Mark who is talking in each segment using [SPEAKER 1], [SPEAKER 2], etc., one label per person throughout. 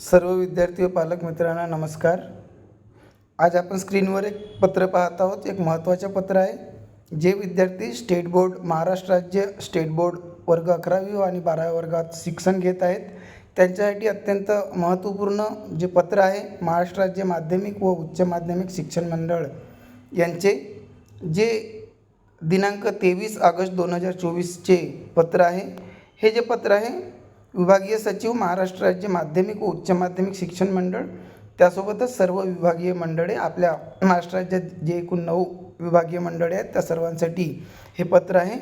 [SPEAKER 1] सर्व विद्यार्थी व पालक मित्रांना नमस्कार. आज आपण स्क्रीनवर एक पत्र पाहत आहोत. एक महत्त्वाचं पत्र आहे. जे विद्यार्थी स्टेट बोर्ड महाराष्ट्र राज्य स्टेट बोर्ड वर्ग अकरावी आणि बाराव्या वर्गात शिक्षण घेत आहेत. त्यांच्यासाठी अत्यंत महत्त्वपूर्ण जे पत्र आहे महाराष्ट्र राज्य माध्यमिक व उच्च माध्यमिक शिक्षण मंडळ यांचे जे दिनांक तेवीस ऑगस्ट दोन हजार चोवीसचे पत्र आहे. हे जे पत्र आहे विभागीय सचिव महाराष्ट्र राज्य माध्यमिक व उच्च माध्यमिक शिक्षण मंडळ. त्यासोबतच सर्व विभागीय मंडळे आपल्या महाराष्ट्र राज्यात जे एकूण नऊ विभागीय मंडळे आहेत त्या सर्वांसाठी हे पत्र आहे.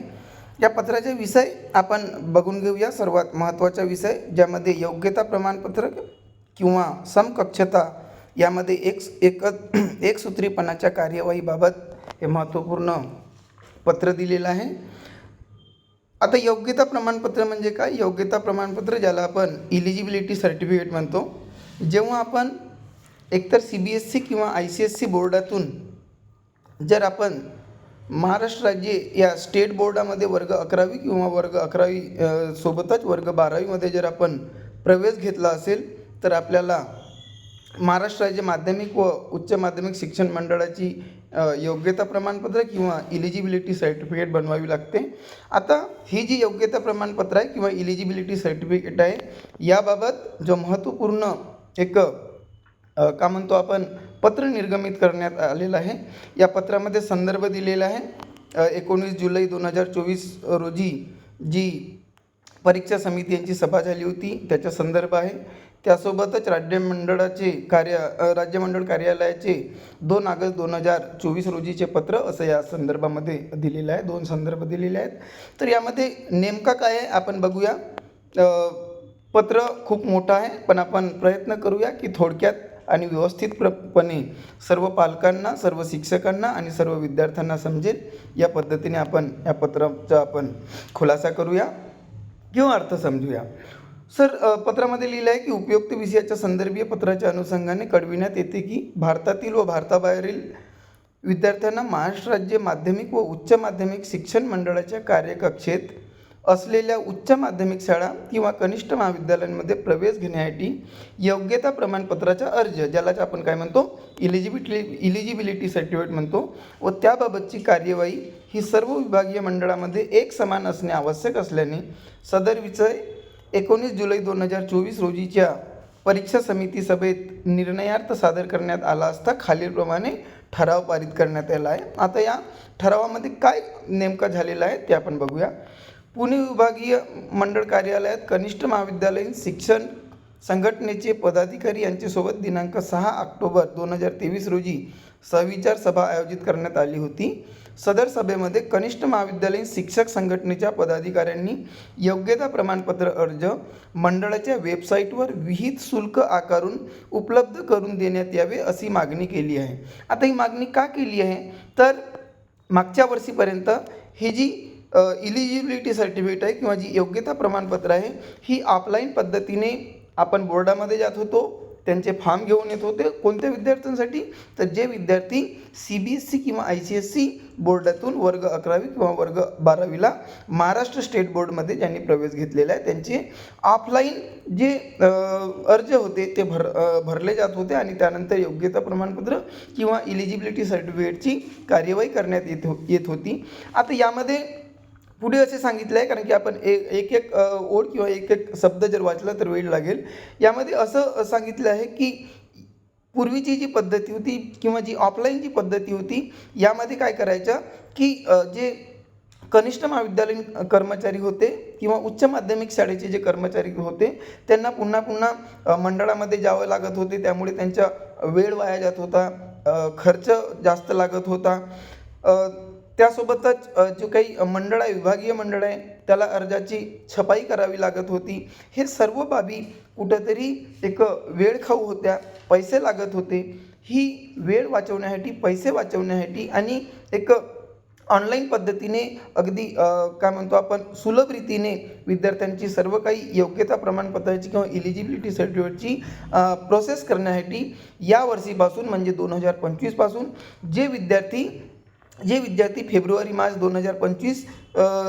[SPEAKER 1] या पत्राचे विषय आपण बघून घेऊया. सर्वात महत्त्वाचा विषय ज्यामध्ये योग्यता प्रमाणपत्र किंवा समकक्षता यामध्ये एक एक एकसूत्रीपणाच्या कार्यवाहीबाबत हे महत्त्वपूर्ण पत्र दिलेलं आहे. आता योग्यता प्रमाणपत्र म्हणजे काय? योग्यता प्रमाणपत्र ज्याला आपण इलिजिबिलिटी सर्टिफिकेट म्हणतो जेव्हा आपण एकतर सी बी एस सी किंवा आय सी एस सी बोर्डातून जर आपण महाराष्ट्र राज्य या स्टेट बोर्डामध्ये वर्ग अकरावी किंवा वर्ग अकरावी सोबतच वर्ग बारावीमध्ये जर आपण प्रवेश घेतला असेल तर आपल्याला महाराष्ट्र राज्य माध्यमिक व उच्च माध्यमिक शिक्षण मंडळाची योग्यता प्रमाणपत्र किंवा इलिजिबिलिटी सर्टिफिकेट बनवावी लागते. आता ही जी योग्यता प्रमाणपत्र आहे किंवा इलिजिबिलिटी सर्टिफिकेट आहे याबाबत जो महत्त्वपूर्ण एक का म्हणतो आपण पत्र निर्गमित करण्यात आलेलं आहे. या पत्रामध्ये संदर्भ दिलेला आहे. एकोणीस जुलै दोन हजार चोवीस रोजी जी परीक्षा समिती यांची सभा झाली होती त्याचा संदर्भ आहे. त्यासोबतच राज्यमंडळाचे कार्य राज्यमंडळ कार्यालयाचे दोन ऑगस्ट दोन हजार चोवीस रोजीचे पत्र असं या संदर्भामध्ये दिलेलं आहे. दोन संदर्भ दिलेले आहेत. तर यामध्ये नेमका काय आहे आपण बघूया. पत्र खूप मोठं आहे पण आपण प्रयत्न करूया की थोडक्यात आणि व्यवस्थितपणे सर्व पालकांना सर्व शिक्षकांना आणि सर्व विद्यार्थ्यांना समजेल. या पद्धतीने आपण या पत्राचा आपण खुलासा करूया किंवा अर्थ समजूया. सर पत्रामध्ये लिहिलं आहे की उपयुक्त विषयाच्या संदर्भीय पत्राच्या अनुषंगाने कळविण्यात येते की भारतातील व भारताबाहेरील विद्यार्थ्यांना महाराष्ट्र राज्य माध्यमिक व उच्च माध्यमिक शिक्षण मंडळाच्या कार्यकक्षेत असलेल्या उच्च माध्यमिक शाळा किंवा कनिष्ठ महाविद्यालयांमध्ये प्रवेश घेण्यासाठी योग्यता प्रमाणपत्राचा अर्ज ज्यालाच आपण काय म्हणतो इलिजिबिलिटी इलिजिबिलिटी सर्टिफिकेट म्हणतो. व त्याबाबतची कार्यवाही ही सर्व विभागीय मंडळामध्ये एक समान असणे आवश्यक असल्याने सदर विषय एकोणीस जुलै दोन हजार चोवीस रोजीच्या परीक्षा समिती सभेत निर्णयार्थ सादर करण्यात आला असता खालीलप्रमाणे ठराव पारित करण्यात आला आहे. आता या ठरावामध्ये काय नेमका झालेला आहे ते आपण बघूया. पुणे विभागीय मंडळ कार्यालयात कनिष्ठ महाविद्यालयीन शिक्षण संघटनेचे पदाधिकारी यांच्यासोबत दिनांक सहा ऑक्टोबर दोन हजार तेवीस रोजी सविचार सभा आयोजित करण्यात आली होती. सदर सभेमध्ये कनिष्ठ महाविद्यालयीन शिक्षक संघटनेच्या पदाधिकाऱ्यांनी योग्यता प्रमाणपत्र अर्ज मंडळाच्या वेबसाईटवर विहित शुल्क आकारून उपलब्ध करून देण्यात यावे अशी मागणी केली आहे. आता ही मागणी का केली आहे? तर मागच्या वर्षीपर्यंत ही जी इलिजिबिलिटी सर्टिफिकेट आहे किंवा जी योग्यता प्रमाणपत्र आहे ही ऑफलाईन पद्धतीने आपण बोर्डामध्ये जात होतो. त्यांचे फॉर्म घेऊन येत होते कोणत्या विद्यार्थ्यांसाठी? तर जे विद्यार्थी सी बी एस सी किंवा आय सी एस सी बोर्डातून वर्ग अकरावी किंवा वर्ग बारावीला महाराष्ट्र स्टेट बोर्डमध्ये ज्यांनी प्रवेश घेतलेला आहे त्यांचे ऑफलाईन जे अर्ज होते ते भर भरले जात होते आणि त्यानंतर योग्यता प्रमाणपत्र किंवा इलिजिबिलिटी सर्टिफिकेटची कार्यवाही करण्यात येत हो येत होती. आता यामध्ये पुढे असे सांगितलं आहे कारण की आपण एक एक एक ओळ किंवा एक एक शब्द जर वाचला तर वेळ लागेल. यामध्ये असं सांगितलं आहे की पूर्वीची जी पद्धती होती किंवा जी ऑफलाईन जी पद्धती होती यामध्ये काय करायचं की जे कनिष्ठ महाविद्यालयीन कर्मचारी होते किंवा उच्च माध्यमिक शाळेचे जे कर्मचारी होते त्यांना पुन्हा पुन्हा मंडळामध्ये जावं लागत होते. त्यामुळे त्यांचा वेळ वाया जात होता खर्च जास्त लागत होता. त्यासोबतच जे जो काही मंडळ आहे विभागीय मंडळ आहे त्याला अर्जाची छपाई करावी लागत होती. हे सर्व बाबी कुठंतरी एक वेळ खाऊ होत्या पैसे लागत होते. ही वेळ वाचवण्यासाठी पैसे वाचवण्यासाठी आणि एक ऑनलाईन पद्धतीने अगदी काय म्हणतो आपण सुलभ रीतीने विद्यार्थ्यांची सर्व काही योग्यता प्रमाणपत्राची किंवा इलिजिबिलिटी सर्टिफिकेटची प्रोसेस करण्यासाठी या वर्षीपासून म्हणजे दोन हजार पंचवीसपासून जे विद्यार्थी जे विद्यार्थी फेब्रुवारी मार्च दोन हजार पंचवीस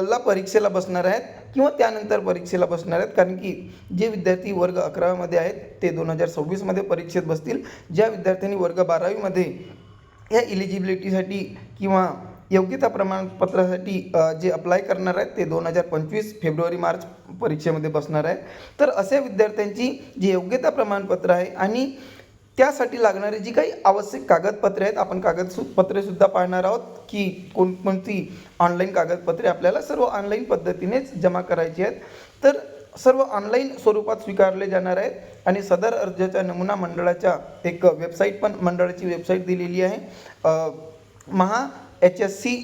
[SPEAKER 1] ला परीक्षेला बसणार आहेत किंवा त्यानंतर परीक्षेला बसणार आहेत. कारण की जे विद्यार्थी वर्ग अकरावीमध्ये आहेत ते दोन हजार सव्वीसमध्ये परीक्षेत बसतील. ज्या विद्यार्थ्यांनी वर्ग बारावीमध्ये या इलिजिबिलिटीसाठी किंवा योग्यता प्रमाणपत्रासाठी जे अप्लाय करणार आहेत ते दोन हजार पंचवीस फेब्रुवारी मार्च परीक्षेमध्ये बसणार आहेत. तर अशा विद्यार्थ्यांची जे योग्यता प्रमाणपत्र आहे आणि त्यासाठी लागणारी जी काही आवश्यक कागदपत्रे आहेत आपण कागद सु पत्रेसुद्धा पाहणार आहोत की कोणकोणती ऑनलाईन कागदपत्रे आपल्याला सर्व ऑनलाईन पद्धतीनेच जमा करायची आहेत. तर सर्व ऑनलाईन स्वरूपात स्वीकारले जाणार आहेत आणि सदर अर्जाच्या नमुना मंडळाच्या एक वेबसाईट पण मंडळाची वेबसाईट दिलेली आहे. Maha H S C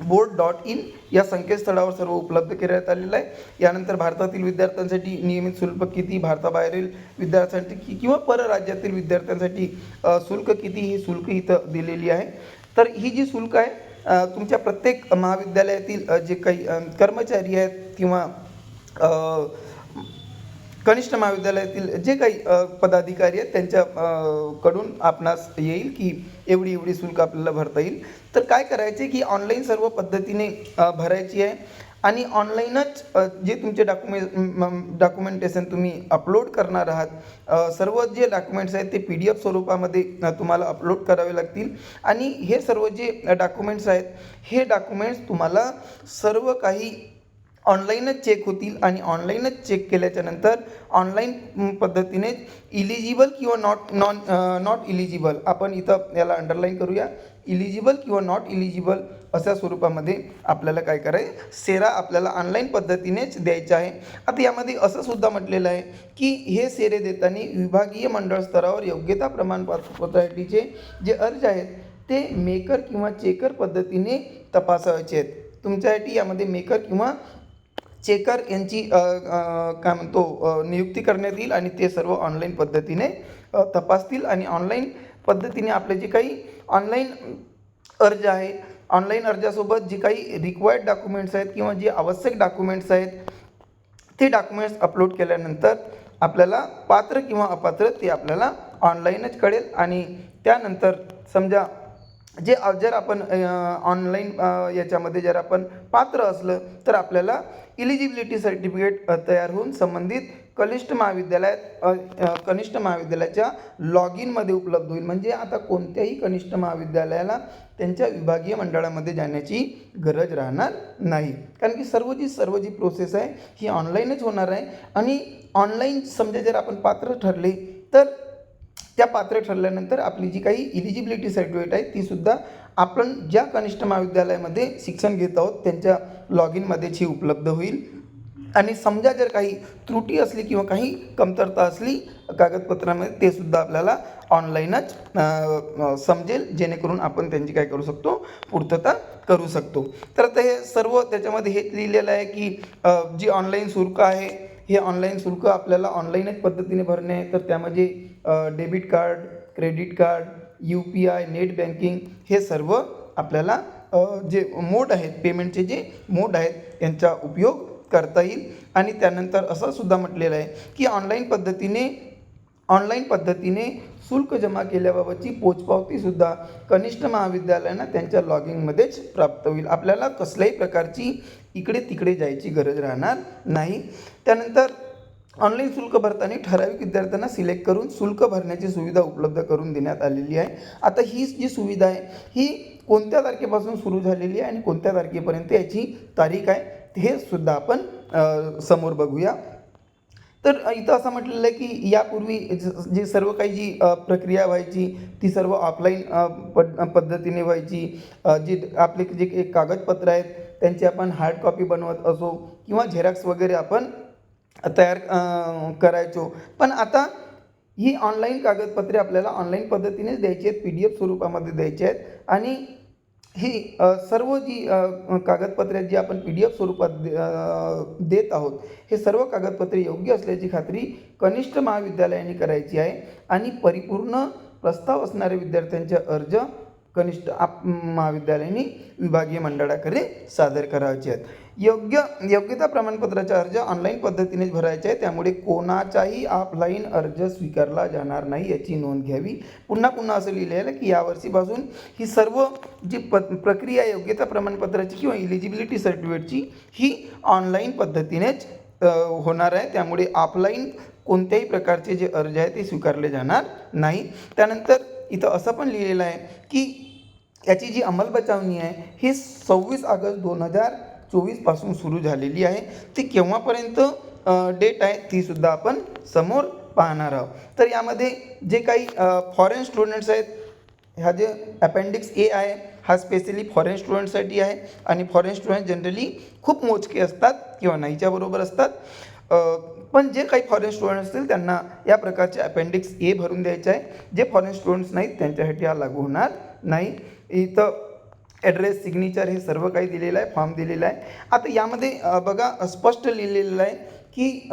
[SPEAKER 1] board dot in या संकेतस्थळावर सर्व उपलब्ध करण्यात आलेलं आहे. यानंतर भारतातील विद्यार्थ्यांसाठी नियमित शुल्क किती भारताबाहेरील विद्यार्थ्यांसाठी कि- किंवा परराज्यातील विद्यार्थ्यांसाठी शुल्क किती ही शुल्क इथं दिलेली आहे. तर ही जी शुल्क आहे तुमच्या प्रत्येक महाविद्यालयातील जे काही कर्मचारी आहेत किंवा कनिष्ठ महाविद्यालयातील जे काही पदाधिकारी आहेत त्यांच्या कडून आपणास येईल की एवढी एवढी शुल्क आपल्याला भरता येईल. तर काय करायचे की ऑनलाईन सर्व पद्धतीने भरायची आहे आणि ऑनलाईनच जे तुमचे डॉक्युमेंट डॉक्युमेंटेशन तुम्ही अपलोड करणार आहात सर्व जे डॉक्युमेंट्स आहेत ते पी डी एफ स्वरूपामध्ये तुम्हाला अपलोड करावे लागतील. आणि हे सर्व जे डॉक्युमेंट्स आहेत हे डॉक्युमेंट्स तुम्हाला सर्व काही ऑनलाईनच चेक होतील आणि ऑनलाईनच चेक केल्याच्यानंतर ऑनलाईन पद्धतीने इलिजिबल किंवा नॉट नॉन नॉट इलिजिबल आपण इथं याला अंडरलाईन करूया. इलिजिबल किंवा नॉट इलिजिबल अशा स्वरूपामध्ये आपल्याला काय करायचं? सेरा आपल्याला ऑनलाईन पद्धतीनेच द्यायचा आहे. आता यामध्ये असं सुद्धा म्हटलेलं आहे की हे सेरे देताना विभागीय मंडळ स्तरावर योग्यता प्रमाणपत्रासाठीचे जे अर्ज आहेत ते मेकर किंवा चेकर पद्धतीने तपासायचे आहेत. तुमच्यासाठी यामध्ये मेकर किंवा चेकर यांची काय म्हणतो नियुक्ती करण्यात येईल आणि ते सर्व ऑनलाईन पद्धतीने तपासतील आणि ऑनलाईन पद्धतीने आपले जे काही ऑनलाईन अर्ज आहे ऑनलाईन अर्जासोबत जे काही रिक्वायर्ड डॉक्युमेंट्स आहेत किंवा जे आवश्यक डॉक्युमेंट्स आहेत ते डॉक्युमेंट्स अपलोड केल्यानंतर आपल्याला पात्र किंवा अपात्र ते आपल्याला ऑनलाईनच कळेल आणि त्यानंतर समजा जे जर आपण ऑनलाईन याच्यामध्ये जर आपण पात्र असलं तर आपल्याला इलिजिबिलिटी सर्टिफिकेट तयार होऊन संबंधित कनिष्ठ महाविद्यालयात कनिष्ठ महाविद्यालयाच्या लॉग इनमध्ये उपलब्ध होईल. म्हणजे आता कोणत्याही कनिष्ठ महाविद्यालयाला त्यांच्या विभागीय मंडळामध्ये जाण्याची गरज राहणार नाही. कारण की सर्व जी सर्व जी प्रोसेस आहे ही ऑनलाईनच होणार आहे. आणि ऑनलाईन समजा जर आपण पात्र ठरले तर त्या पात्र ठरल्यानंतर आपली जी काही इलिजिबिलिटी सर्टिफिकेट आहे तीसुद्धा आपण ज्या कनिष्ठ महाविद्यालयामध्ये शिक्षण घेत आहोत त्यांच्या लॉग इनमध्येच ही उपलब्ध होईल. आणि समजा जर काही त्रुटी असली किंवा काही कमतरता असली कागदपत्रामध्ये ते सुद्धा आपल्याला ऑनलाईनच समजेल जेणेकरून आपण त्यांची काय करू शकतो? पूर्तता करू शकतो. तर आता हे सर्व त्याच्यामध्ये हेच लिहिलेलं आहे की जी ऑनलाईन शुल्क आहे हे ऑनलाईन शुल्क आपल्याला ऑनलाईनच पद्धतीने भरणे आहे तर त्यामध्ये debit card credit card U P I net banking हे सर्व आपल्याला जे मोड आहेत पेमेंटचे जे मोड आहेत यांचा उपयोग करता येईल. आणि त्यानंतर असं सुद्धा म्हटलेलं आहे की ऑनलाईन पद्धतीने ऑनलाईन पद्धतीने शुल्क जमा केल्याबाबतची पोचपावतीसुद्धा कनिष्ठ महाविद्यालयांना त्यांच्या लॉगिंगमध्येच प्राप्त होईल. आपल्याला कसल्याही प्रकारची इकडे तिकडे जायची गरज राहणार नाही. त्यानंतर ऑनलाईन शुल्क भरताना ठराविक विद्यार्थ्यांना सिलेक्ट करून शुल्क भरण्याची सुविधा उपलब्ध करून देण्यात आलेली आहे. आता ही जी सुविधा आहे ही कोणत्या तारखेपासून सुरू झालेली आहे आणि कोणत्या तारखेपर्यंत याची तारीख आहे हे सुद्धा आपण समोर बघूया. तर इथं असं म्हटलेलं आहे की यापूर्वी जे जी सर्व काही जी प्रक्रिया व्हायची ती सर्व ऑफलाईन पद्धतीने व्हायची. जी आपले जे कागदपत्र आहेत त्यांची आपण हार्ड कॉपी बनवत असो किंवा झेरॉक्स वगैरे आपण तयार करायचो. पण आता ही ऑनलाईन कागदपत्रे आपल्याला ऑनलाईन पद्धतीनेच द्यायची आहेत पी डी एफ स्वरूपामध्ये द्यायची आहेत. आणि ही सर्व जी कागदपत्रे जी आपण पी डी एफ स्वरूपात दे- देत आहोत हे सर्व कागदपत्रे योग्य असल्याची खात्री कनिष्ठ महाविद्यालयाने करायची आहे. आणि परिपूर्ण प्रस्ताव असणाऱ्या विद्यार्थ्यांचे अर्ज कनिष्ठ आप महाविद्यालयाने विभागीय मंडळाकडे सादर करायचे आहेत. योग्य योग्यता प्रमाणपत्राचा अर्ज ऑनलाईन पद्धतीनेच भरायचा आहे त्यामुळे कोणाचाही ऑफलाईन अर्ज स्वीकारला जाणार नाही याची नोंद घ्यावी. पुन्हा पुन्हा असं लिहिलेलं आहे की यावर्षीपासून ही सर्व जी प प्रक्रिया आहे योग्यता प्रमाणपत्राची किंवा इलिजिबिलिटी सर्टिफिकेटची ही ऑनलाईन पद्धतीनेच होणार आहे. त्यामुळे ऑफलाईन कोणत्याही प्रकारचे जे अर्ज आहे ते स्वीकारले जाणार नाही. त्यानंतर इथं असं पण लिहिलेलं आहे की याची जी अंमलबजावणी आहे ही सव्वीस ऑगस्ट दोन हजार चोवीसपासून सुरू झालेली आहे. ती केव्हापर्यंत डेट आहे तीसुद्धा आपण समोर पाहणार आहोत. तर यामध्ये जे काही फॉरेन स्टुडंट्स आहेत ह्या जे अपेंडिक्स ए आहे हा स्पेशली फॉरेन स्टुडंटसाठी आहे. आणि फॉरेन स्टुडंट जनरली खूप मोजके असतात किंवा नाहीच्या बरोबर असतात. पण जे काही फॉरेन स्टुडंट असतील त्यांना या प्रकारचे अपेंडिक्स ए भरून द्यायचे आहे. जे फॉरेन स्टुडंट्स नाहीत त्यांच्यासाठी हा लागू होणार नाही. इथं ॲड्रेस सिग्नेचर हे सर्व काही दिलेलं आहे फॉर्म दिलेला आहे. आता यामध्ये बघा स्पष्ट लिहिलेलं आहे की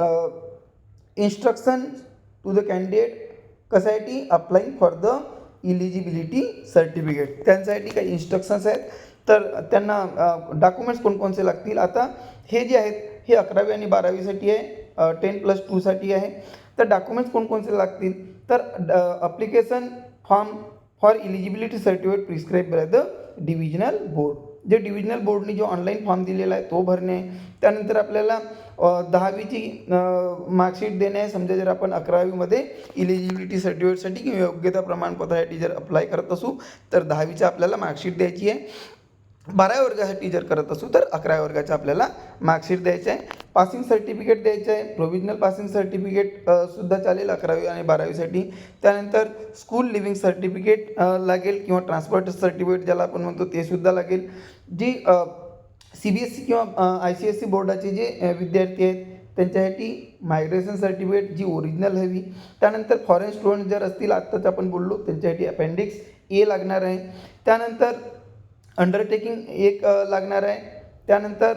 [SPEAKER 1] इन्स्ट्रक्शन टू द कॅन्डिडेट कशासाठी? Applying for the eligibility certificate त्यांच्यासाठी काही इन्स्ट्रक्शन्स आहेत. तर त्यांना डॉक्युमेंट्स कोणकोणते लागतील? आता हे जे आहेत हे अकरावी आणि बारावीसाठी आहे टेन प्लस टूसाठी आहे. तर डॉक्युमेंट्स कोणकोणते लागतील? तर application form for eligibility certificate prescribe by the divisional board जे डिव्हिजनल बोर्डने जो ऑनलाईन फॉर्म दिलेला आहे तो भरणे. त्यानंतर आपल्याला दहावीची मार्कशीट देणे. आहे समजा जर आपण अकरावीमध्ये इलिजिबिलिटी सर्टिफिकेटसाठी किंवा योग्यता प्रमाणपत्रासाठी जर अप्लाय करत असू तर दहावीची आपल्याला मार्कशीट द्यायची आहे. बाराव्या वर्गासाठी जर करत असू तर अकराव्या वर्गाचं आपल्याला मार्कशीट द्यायचं आहे. पासिंग सर्टिफिकेट द्यायचं आहे. प्रोविजनल पासिंग सर्टिफिकेट सुद्धा चालेल अकरावी आणि बारावीसाठी. त्यानंतर स्कूल लिव्हिंग सर्टिफिकेट लागेल किंवा ट्रान्सपोर्ट सर्टिफिकेट ज्याला आपण म्हणतो ते सुद्धा लागेल. G C B S C किंवा आय सी एस सी बोर्डाचे जे विद्यार्थी आहेत त्यांच्यासाठी मायग्रेशन सर्टिफिकेट जी ओरिजिनल हवी. त्यानंतर फॉरेन स्टुडंट जर असतील आत्ताच आपण बोललो त्यांच्यासाठी अपेंडिक्स ए लागणार आहे. त्यानंतर अंडरटेकिंग एक लागणार आहे. त्यानंतर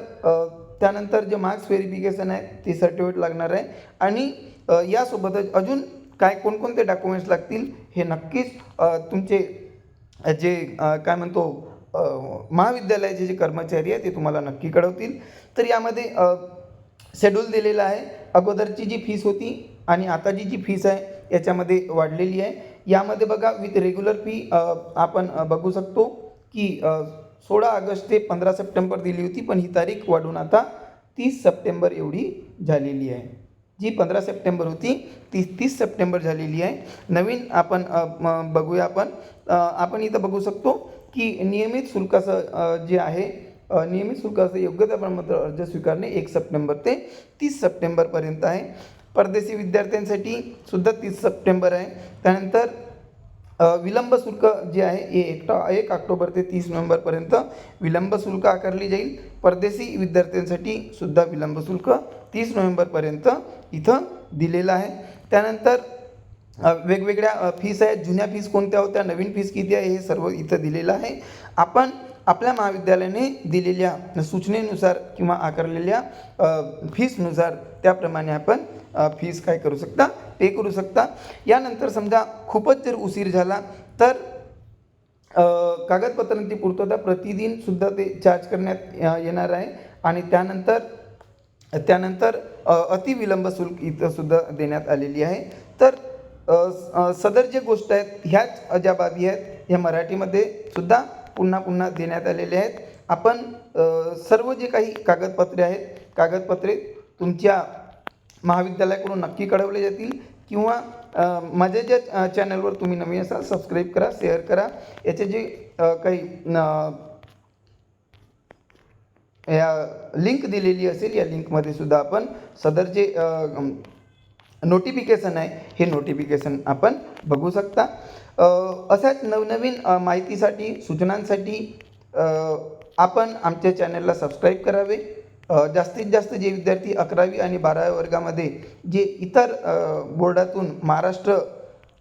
[SPEAKER 1] त्यानंतर जे मार्क्स व्हेरिफिकेशन आहे ते सर्टिफिकेट लागणार आहे. आणि यासोबतच अजून काय कोणकोणते डॉक्युमेंट्स लागतील हे नक्कीच तुमचे जे काय म्हणतो महाविद्यालयाचे जे कर्मचारी आहे ते तुम्हाला नक्की कळवतील. तर यामध्ये शेड्यूल दिलेलं आहे. अगोदरची जी फीस होती आणि आताची जी फीस आहे याच्यामध्ये वाढलेली आहे. यामध्ये बघा विथ रेग्युलर फी आपण बघू शकतो. की सोळा ऑगस्ट ते पंधरा सप्टेंबर दिली होती पण ही तारीख वाढून आता तीस सप्टेंबर एवढी झालेली आहे. जी पंधरा सप्टेंबर होती ती तीस सप्टेंबर झालेली आहे. नवीन आपण बघूया आपण. आपण इथं बघू शकतो की नियमित शुल्काचं जे आहे नियमित शुल्काचं योग्यता प्रमाणपत्र अर्ज स्वीकारणे एक सप्टेंबर ते तीस सप्टेंबरपर्यंत आहे. परदेशी विद्यार्थ्यांसाठी सुद्धा तीस सप्टेंबर आहे. त्यानंतर विलंब शुल्क जे आहे हे एकटा एक ऑक्टोबर ते तीस नोव्हेंबरपर्यंत विलंब शुल्क आकारली जाईल. परदेशी विद्यार्थ्यांसाठी सुद्धा विलंब शुल्क तीस नोव्हेंबरपर्यंत इथं दिलेलं आहे. त्यानंतर वेगवेगळ्या फीस आहेत. जुन्या फीस कोणत्या होत्या? नवीन फीस किती आहे? हे सर्व इथं दिलेलं आहे. आपण आपल्या महाविद्यालयाने दिलेल्या सूचनेनुसार किंवा आकारलेल्या फीसनुसार त्याप्रमाणे आपण फीस काय करू शकता? पे करू शकता. यानंतर समजा खूपच जर उशीर झाला तर कागदपत्रांची पूर्तता प्रतिदिनसुद्धा ते चार्ज करण्यात येणार आहे. आणि त्यानंतर त्यानंतर अतिविलंब शुल्क इथंसुद्धा देण्यात आलेली आहे. तर सदर जे गोष्ट आहेत ह्याच ज्या बाबी आहेत ह्या मराठीमध्ये सुद्धा पुन्हा पुन्हा देण्यात आलेल्या आहेत. आपण सर्व जे काही कागदपत्रे आहेत कागदपत्रे तुमच्या महाविद्यालयाकडून नक्की कळवले जातील किंवा माझ्या ज्या चॅनलवर तुम्ही नवीन असाल सबस्क्राईब करा शेअर करा. याचे जे काही या लिंक दिलेली असेल या लिंकमध्ये सुद्धा आपण सदर जे नोटिफिकेशन आहे हे नोटिफिकेशन आपण बघू शकता. अशाच नवनवीन माहितीसाठी सूचनांसाठी आपण आमच्या चॅनलला सबस्क्राईब करावे. जास्तीत जास्त जे विद्यार्थी अकरावी आणि बाराव्या वर्गामध्ये जे इतर बोर्डातून महाराष्ट्र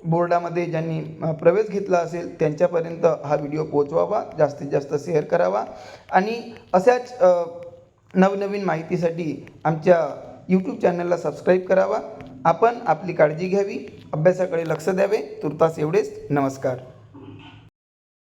[SPEAKER 1] बोर्डामध्ये ज्यांनी प्रवेश घेतला असेल त्यांच्यापर्यंत हा व्हिडिओ पोहोचवावा जास्तीत जास्त शेअर करावा आणि अशाच नवनवीन माहितीसाठी आमच्या यूट्यूब चॅनलला सबस्क्राईब करावा. आपण आपली काळजी घ्यावी. अभ्यासाकडे लक्ष द्यावे. तुर्तास एवढेच. नमस्कार.